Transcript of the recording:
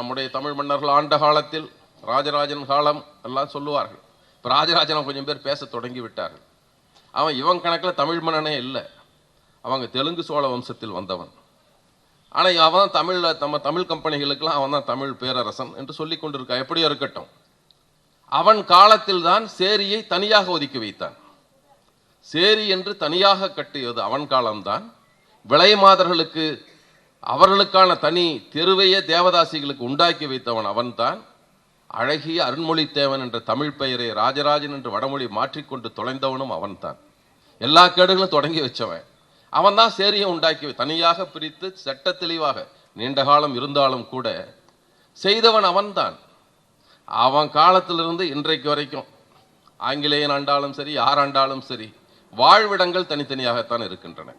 நம்முடைய தமிழ் மன்னர்கள் ஆண்ட காலத்தில் ராஜராஜன் காலம் எல்லாம் சொல்லுவார்கள். இப்போ ராஜராஜனை கொஞ்சம் பேர் பேச தொடங்கி விட்டார்கள். அவன் இவன் கணக்கில் தமிழ் மன்னனே இல்லை. அவங்க தெலுங்கு சோழ வம்சத்தில் வந்தவன். ஆனால் அவன் தான் தமிழில் நம்ம தமிழ் கம்பெனிகளுக்கெல்லாம் அவன் தான் தமிழ் பேரரசன் என்று சொல்லி கொண்டிருக்கான் எப்படியோ இருக்கட்டும். அவன் காலத்தில் தான் சேரியை தனியாக ஒதுக்கி வைத்தான். சேரி என்று தனியாக கட்டியது அவன் காலம்தான். விளை மாதர்களுக்கு அவர்களுக்கான தனி தெருவையே தேவதாசிகளுக்கு உண்டாக்கி வைத்தவன் அவன்தான். அழகிய அருண்மொழித்தேவன் என்ற தமிழ் பெயரை ராஜராஜன் என்று வடமொழி மாற்றிக்கொண்டு தொலைந்தவனும் அவன்தான். எல்லா கேடுகளும் தொடங்கி வச்சவன். அவன் தான் சேரியை உண்டாக்கி வை- தனியாக பிரித்து சட்ட தெளிவாக நீண்ட காலம் இருந்தாலும் கூட செய்தவன் அவன்தான். அவன் காலத்திலிருந்து இன்றைக்கு வரைக்கும் ஆங்கிலேயன் ஆண்டாலும் சரி யார் ஆண்டாலும் சரி வாழ்விடங்கள் தனித்தனியாகத்தான் இருக்கின்றன.